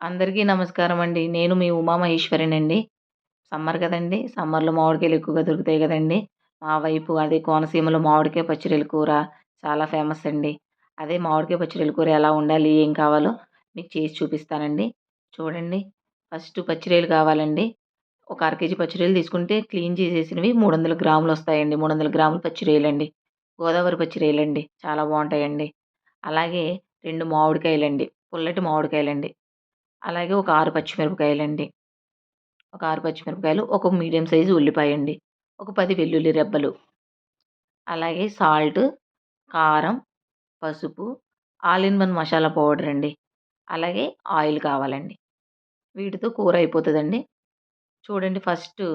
అందరికీ నమస్కారం అండి. నేను మీ ఉమామహేశ్వరినండి. సమ్మర్ కదండి సమ్మర్‌లో మామిడికాయలు ఎక్కువగా దొరుకుతాయి కదండి మా వైపు అదే కోనసీమలో మామిడికాయ పచ్చడిల కూర చాలా ఫేమస్ అండి. అదే మామిడికాయ పచ్చడిల కూర ఎలా ఉండాలి ఏం కావాలో మీకు చేసి చూపిస్తానండి. చూడండి ఫస్ట్ పచ్చిరొయ్యలు కావాలండి. ఒక అర కేజీ పచ్చిరొయ్యలు తీసుకుంటే క్లీన్ చేసేసినవి 300 గ్రాములు వస్తాయండి. 300 గ్రాములు పచ్చిరొయ్యలండి. గోదావరి పచ్చిరొయ్యలండి. చాలా బాగుంటాయండి అలాగే రెండు మామిడికాయలండి. పుల్లటి మామిడికాయలండి. అలాగే ఒక 6 పచ్చిమిరపకాయలండి. ఒక 6 పచ్చిమిరపకాయలు, ఒక మీడియం సైజు ఉల్లిపాయండి. ఒక 10 వెల్లుల్లి రెబ్బలు. అలాగే సాల్ట్, కారం, పసుపు, all in one masala powder అండి. అలాగే ఆయిల్ కావాలండి. వీటితో కూర అయిపోతదండి. చూడండి ఫస్టు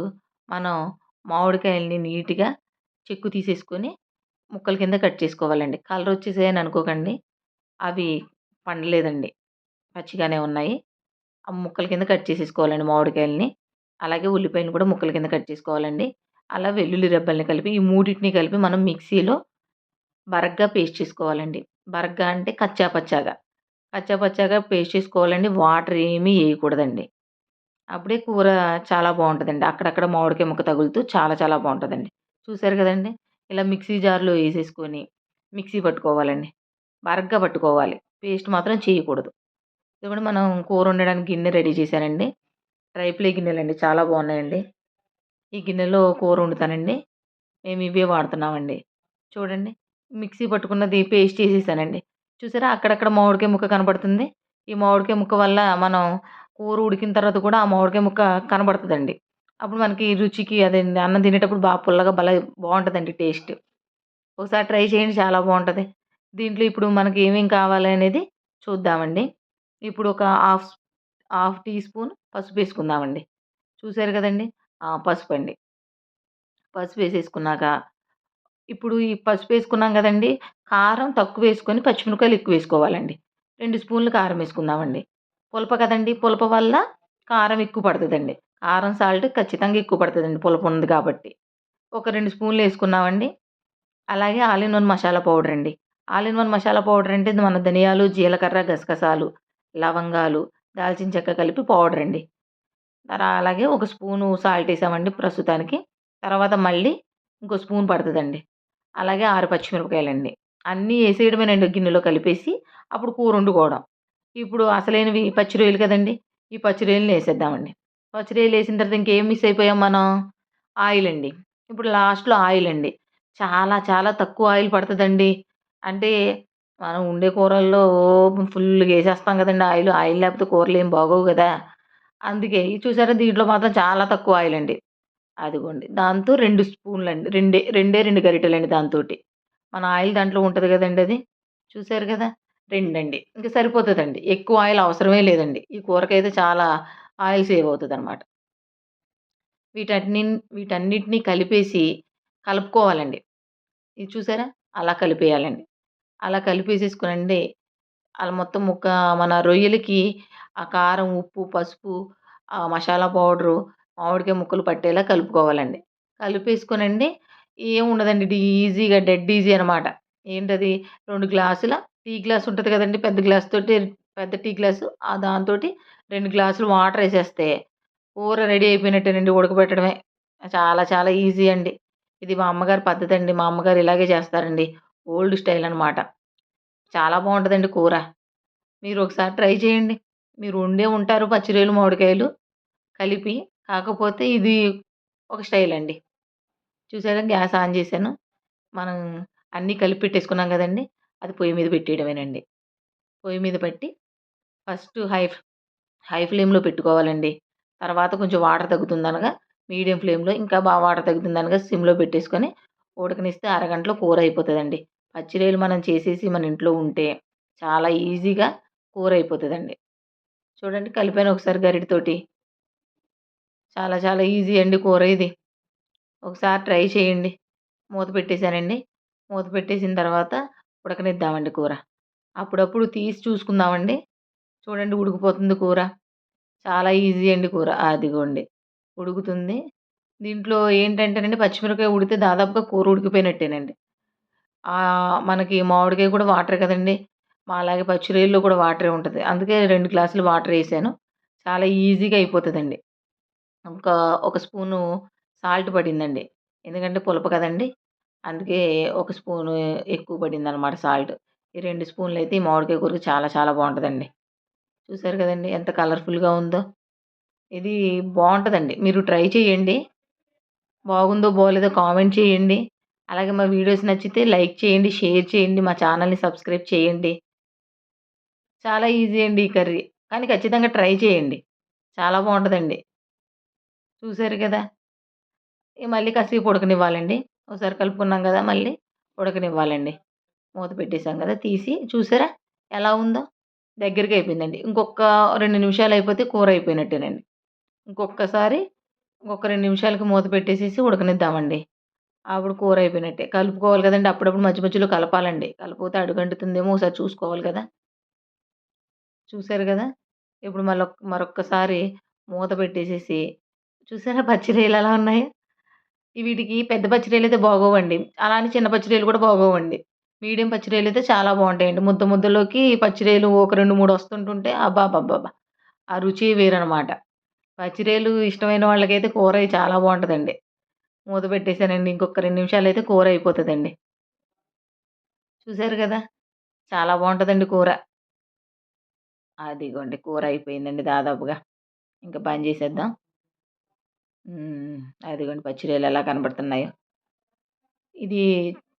మనం మామిడికాయల్ని నీట్‌గా చెక్కు తీసేసుకొని ముక్కల కింద కట్ చేసుకోవాలండి. కలర్ వచ్చేసాయని అనుకోకండి. అవి పండలేదండి. పచ్చిగానే ఉన్నాయి. ఆ ముక్కల కింద కట్ చేసేసుకోవాలండి మామిడికాయలని. అలాగే ఉల్లిపాయని కూడా ముక్కల కింద కట్ చేసుకోవాలండి. అలా వెల్లుల్లి రెబ్బల్ని కలిపి ఈ మూడింటిని కలిపి మనం మిక్సీలో బరగ్గా పేస్ట్ చేసుకోవాలండి. బరగ్గా అంటే కచ్చా పచ్చాగా. కచ్చా పచ్చాగా పేస్ట్ చేసుకోవాలండి. వాటర్ ఏమీ వేయకూడదండి అప్పుడే కూర చాలా బాగుంటుందండి అక్కడక్కడ మామిడికాయ ముక్క తగులుతూ చాలా చాలా బాగుంటుందండి చూసారు కదండి ఇలా మిక్సీ జార్‌లో వేసేసుకొని మిక్సీ పట్టుకోవాలండి. బరగ్గా పట్టుకోవాలి. పేస్ట్ మాత్రం చేయకూడదు. ఇది కూడా మనం కూర వండడానికి గిన్నె రెడీ చేశానండి. ట్రై ప్లే గిన్నెలండి. చాలా బాగున్నాయండి ఈ గిన్నెలో కూర వండుతానండి. మేము ఇవే వాడుతున్నామండి. చూడండి మిక్సీ పట్టుకున్నది పేస్ట్ చేసేసానండి. చూసారా అక్కడక్కడ మామిడికాయ ముక్క కనబడుతుంది ఈ మామిడికాయ ముక్క వల్ల మనం కూర ఉడికిన తర్వాత కూడా ఆ మామిడికాయ ముక్క కనబడుతుందండి అప్పుడు మనకి రుచికి అదే అన్నం తినేటప్పుడు బాగా పుల్లగా భలే బాగుంటుందండి టేస్ట్. ఒకసారి ట్రై చేయండి చాలా బాగుంటుంది దీంట్లో ఇప్పుడు మనకి ఏమేమి కావాలి అనేది చూద్దామండి. ఇప్పుడు ఒక హాఫ్ హాఫ్ టీ స్పూన్ పసుపు వేసుకుందామండి. చూసారు కదండి పసుపు పసుపండి. పసుపు వేసేసుకున్నాక ఇప్పుడు ఈ పసుపు వేసుకున్నాం కదండి కారం తక్కువ వేసుకొని పచ్చిమిరపకాయలు ఎక్కువ వేసుకోవాలండి. రెండు స్పూన్లు కారం వేసుకుందామండి. పులప కదండీ! పులప వల్ల కారం ఎక్కువ పడుతుందండి కారం, సాల్ట్ ఖచ్చితంగా ఎక్కువ పడుతుందండి పులప ఉంది కాబట్టి. ఒక రెండు స్పూన్లు వేసుకున్నామండి. అలాగే all in one masala powder అండి. All in one masala powder అంటే మన ధనియాలు, జీలకర్ర, గసగసాలు, లవంగాలు, దాల్చిన చెక్క కలిపి పౌడర్ అండి. తర్వాత అలాగే ఒక స్పూను సాల్ట్ వేసామండి ప్రస్తుతానికి. తర్వాత మళ్ళీ ఇంకో స్పూన్ పడుతుందండి అలాగే ఆరు పచ్చిమిరపకాయలండి. అన్నీ వేసేయడమేనండి గిన్నెలో కలిపేసి అప్పుడు కూర వండుకోవడం. ఇప్పుడు అసలైనవి పచ్చి రొయ్యలు కదండి ఈ పచ్చి రొయ్యలు వేసేద్దామండి పచ్చి రొయ్యలు వేసిన తర్వాత ఇంకేం మిస్ అయిపోయాం మనం? ఆయిల్ అండి. ఇప్పుడు లాస్ట్‌లో ఆయిల్ అండి. చాలా చాలా తక్కువ ఆయిల్ పడుతుందండి అంటే మనం ఉండే కూరల్లో ఫుల్గా వేసేస్తాం కదండి ఆయిల్ ఆయిల్ లేకపోతే కూరలేం బాగోవు కదా అందుకే ఇది చూసారా దీంట్లో మాత్రం చాలా తక్కువ ఆయిల్ అండి. అదిగోండి. దాంతో రెండు స్పూన్లు అండి రెండే రెండే రెండు గరిటెలు అండి దాంతోటి. మన ఆయిల్ దాంట్లో ఉంటుంది కదండి అది. చూసారు కదా! రెండండి. ఇంకా సరిపోతుందండి ఎక్కువ ఆయిల్ అవసరమే లేదండి. ఈ కూరకైతే చాలా ఆయిల్ సేవ్ అవుతుంది అనమాట వీటన్ని వీటన్నిటిని కలిపేసి కలుపుకోవాలండి. ఇది చూసారా? అలా కలిపేయాలండి. అలా కలిపేసేసుకొనండి అలా మొత్తం ముక్క మన రొయ్యలకి ఆ కారం, ఉప్పు, పసుపు, ఆ మసాలా పౌడరు, మామిడికాయ ముక్కలు పట్టేలా కలుపుకోవాలండి. కలిపేసుకొనండి ఏముండదండి ఇది ఈజీగా డెడ్ ఈజీ అనమాట. ఏంటది రెండు గ్లాసుల టీ గ్లాస్ ఉంటుంది కదండి పెద్ద గ్లాస్ తోటి పెద్ద టీ గ్లాసు ఆ దాంతోటి రెండు గ్లాసులు వాటర్ వేసేస్తే కూర రెడీ అయిపోయినట్టేనండి ఉడకబెట్టడమే. చాలా చాలా ఈజీ అండి. ఇది మా అమ్మగారి పద్ధతి అండి మా అమ్మగారు ఇలాగే చేస్తారండి. ఓల్డ్ స్టైల్ అనమాట. చాలా బాగుంటుందండి కూర. మీరు ఒకసారి ట్రై చేయండి. మీరు వండే ఉంటారు పచ్చి రొయ్యలు, మామిడికాయలు కలిపి. కాకపోతే ఇది ఒక స్టైల్ అండి. చూసారా గ్యాస్ ఆన్ చేశాను. మనం అన్నీ కలిపి పెట్టేసుకున్నాం కదండి అది పొయ్యి మీద పెట్టేయడమేనండి. పొయ్యి మీద పెట్టి ఫస్ట్ హై హై ఫ్లేమ్‌లో పెట్టుకోవాలండి. తర్వాత కొంచెం వాటర్ తగ్గుతుందనగా మీడియం ఫ్లేమ్‌లో ఇంకా బాగా వాటర్ తగ్గుతుందనగా సిమ్‌లో పెట్టేసుకొని ఉడకనిస్తే అరగంటలో కూర అయిపోతుందండి పచ్చి రొయ్యలు మనం చేసేసి మన ఇంట్లో ఉంటే చాలా ఈజీగా కూర అయిపోతుందండి చూడండి కలిపాను ఒకసారి గరిటితోటి చాలా చాలా ఈజీ అండి కూర ఇది. ఒకసారి ట్రై చేయండి. మూత పెట్టేశానండి మూత పెట్టేసిన తర్వాత ఉడకనిద్దామండి కూర. అప్పుడప్పుడు తీసి చూసుకుందామండి. చూడండి ఉడికిపోతుంది కూర. చాలా ఈజీ అండి కూర. అదిగోండి ఉడుకుతుంది. దీంట్లో ఏంటంటేనండి పచ్చిమిరపకాయ ఉడితే దాదాపుగా కూర ఉడికిపోయినట్టేనండి. మనకి మామిడికాయ కూడా వాటరే కదండీ! మాలాగే పచ్చి రొయ్యల్లో కూడా వాటరే ఉంటుంది. అందుకే రెండు గ్లాసులు వాటర్ వేసాను. చాలా ఈజీగా అయిపోతుందండి. ఒక ఒక స్పూను సాల్ట్ పడిందండి. ఎందుకంటే పులప కదండి. అందుకే ఒక స్పూను ఎక్కువ పడింది అనమాట సాల్ట్. ఈ రెండు స్పూన్లు అయితే ఈ మామిడికాయ కూరకు చాలా చాలా బాగుంటుందండి. చూసారు కదండి ఎంత కలర్ఫుల్గా ఉందో. ఇది బాగుంటుందండి. మీరు ట్రై చేయండి. బాగుందో బాగోలేదో కామెంట్ చేయండి. అలాగే మా వీడియోస్ నచ్చితే లైక్ చేయండి షేర్ చేయండి మా ఛానల్ని సబ్స్క్రైబ్ చేయండి. చాలా ఈజీ అండి ఈ కర్రీ. కానీ ఖచ్చితంగా ట్రై చేయండి. చాలా బాగుంటుందండి. చూసారు కదా? మళ్ళీ కాసేపు ఉడకనివ్వాలండి. ఒకసారి కలుపుకున్నాం కదా మళ్ళీ ఉడకనివ్వాలండి. మూత పెట్టేసాం కదా తీసి. చూసారా? ఎలా ఉందో? దగ్గరికి అయిపోయిందండి. ఇంకొక రెండు నిమిషాలు అయిపోతే కూర అయిపోయినట్టేనండి. ఇంకొకసారి ఇంకొక రెండు నిమిషాలకి మూత పెట్టేసేసి ఉడకనిద్దామండి. అప్పుడు కూర అయిపోయినట్టే కలుపుకోవాలి కదండి అప్పుడప్పుడు మధ్య మధ్యలో కలపాలండి. కలిపితే అడుగంటుతుందేమో ఒకసారి చూసుకోవాలి కదా. చూసారు కదా? ఇప్పుడు మళ్ళీ మరొక్కసారి మూత పెట్టేసేసి చూసారా పచ్చిరొయ్యలు ఎలా ఉన్నాయి? వీటికి పెద్ద పచ్చిరీలు అయితే బాగోవండి. అలా అని చిన్న పచ్చిరొయ్యలు కూడా బాగోవండి. మీడియం పచ్చిరీలు అయితే చాలా బాగుంటాయండి. ముద్ద ముద్దలోకి పచ్చిరొయ్యలు ఒక రెండు మూడు వస్తుంటుంటే అబ్బా అబ్బా ఆ రుచి వేరనమాట పచ్చిరొయ్యలు ఇష్టమైన వాళ్ళకైతే కూర చాలా బాగుంటుందండి. మూత పెట్టేశానండి. ఇంకొక రెండు నిమిషాలు అయితే కూర అయిపోతుందండి. చూసారు కదా! చాలా బాగుంటుందండి కూర. అదిగోండి కూర అయిపోయిందండి దాదాపుగా. ఇంకా బంద్ చేసేద్దాం. అదిగోండి పచ్చిరేలు ఎలా కనబడుతున్నాయో. ఇది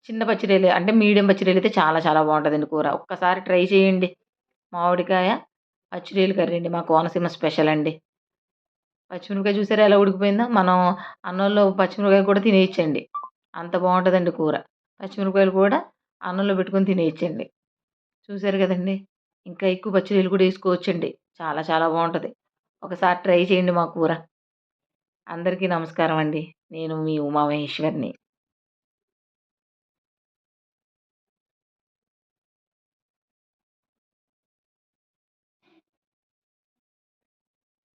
చిన్న పచ్చిరేలు అంటే మీడియం పచ్చిరేలు అయితే చాలా చాలా బాగుంటుందండి కూర. ఒక్కసారి ట్రై చేయండి. మామిడికాయ పచ్చిరేలు కర్రీ అండి. మా కోనసీమ స్పెషల్ అండి. పచ్చిమిరపకాయ చూసారా ఎలా ఉడికిపోయిందో మనం అన్నంలో పచ్చిమిరపకాయ కూడా తినేయచ్చండి. అంత బాగుంటుందండి కూర. పచ్చిమిరపకాయలు కూడా అన్నంలో పెట్టుకొని తినేయచ్చండి. చూసారు కదండి? ఇంకా ఎక్కువ పచ్చిరీలు కూడా వేసుకోవచ్చండి. చాలా చాలా బాగుంటుంది. ఒకసారి ట్రై చేయండి మా కూర. అందరికీ నమస్కారం అండి. నేను మీ ఉమామహేశ్వరిని